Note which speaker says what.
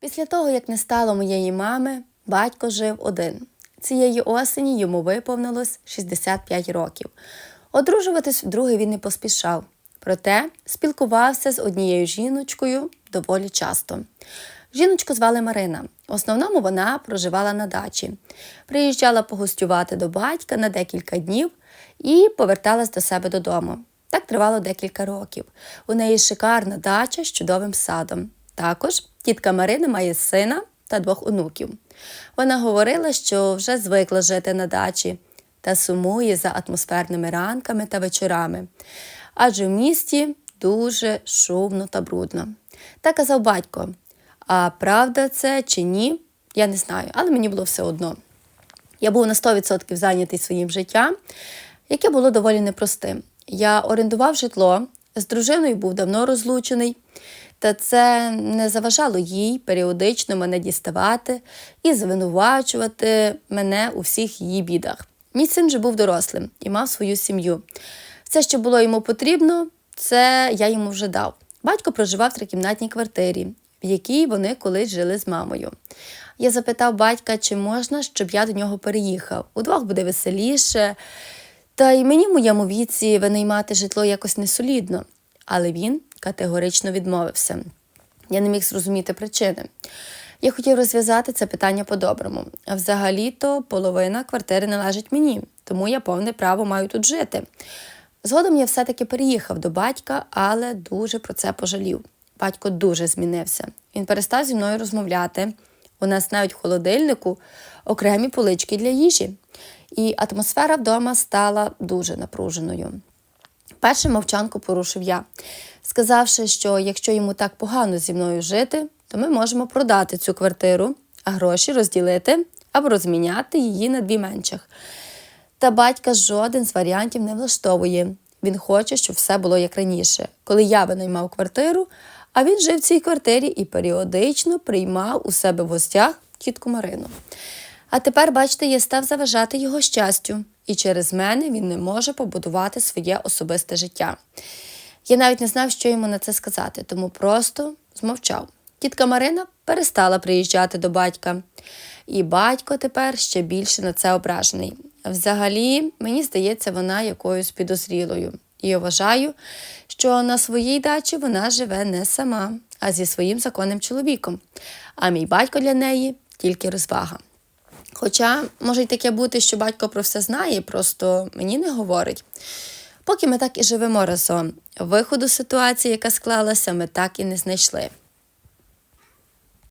Speaker 1: Після того, як не стало моєї мами, батько жив один. Цієї осені йому виповнилось 65 років. Одружуватись вдруге він не поспішав, проте спілкувався з однією жіночкою доволі часто. Жіночку звали Марина. В основному вона проживала на дачі, приїжджала погостювати до батька на декілька днів і поверталась до себе додому. Так тривало декілька років. У неї шикарна дача з чудовим садом. Також тітка Марина має сина та двох онуків. Вона говорила, що вже звикла жити на дачі та сумує за атмосферними ранками та вечорами, адже в місті дуже шумно та брудно. Так казав батько. А правда це чи ні, я не знаю, але мені було все одно. Я був на 100% зайнятий своїм життям, яке було доволі непростим. Я орендував житло, з дружиною був давно розлучений, та це не заважало їй періодично мене діставати і звинувачувати мене у всіх її бідах. Мій син же був дорослим і мав свою сім'ю. Все, що було йому потрібно, це я йому вже дав. Батько проживав в трикімнатній квартирі, в якій вони колись жили з мамою. Я запитав батька, чи можна, щоб я до нього переїхав. Удвох буде веселіше. Та й мені в моєму віці винаймати житло якось несолідно. Але він категорично відмовився. Я не міг зрозуміти причини. Я хотів розв'язати це питання по-доброму. А взагалі-то половина квартири належить мені, тому я повне право маю тут жити. Згодом я все-таки переїхав до батька, але дуже про це пожалів. Батько дуже змінився. Він перестав зі мною розмовляти. У нас навіть в холодильнику окремі полички для їжі. І атмосфера вдома стала дуже напруженою. Першу мовчанку порушив я, сказавши, що якщо йому так погано зі мною жити, то ми можемо продати цю квартиру, а гроші розділити або розміняти її на дві менших. Та батька жоден з варіантів не влаштовує. Він хоче, щоб все було як раніше, коли я винаймав квартиру, а він жив в цій квартирі і періодично приймав у себе в гостях тітку Марину. А тепер, бачите, я став заважати його щастю, і через мене він не може побудувати своє особисте життя. Я навіть не знав, що йому на це сказати, тому просто змовчав. Тітка Марина перестала приїжджати до батька, і батько тепер ще більше на це ображений. Взагалі, мені здається, вона якоюсь підозрілою. І вважаю, що на своїй дачі вона живе не сама, а зі своїм законним чоловіком. А мій батько для неї тільки розвага. Хоча може й таке бути, що батько про все знає, просто мені не говорить. Поки ми так і живемо разом, виходу з ситуації, яка склалася, ми так і не знайшли.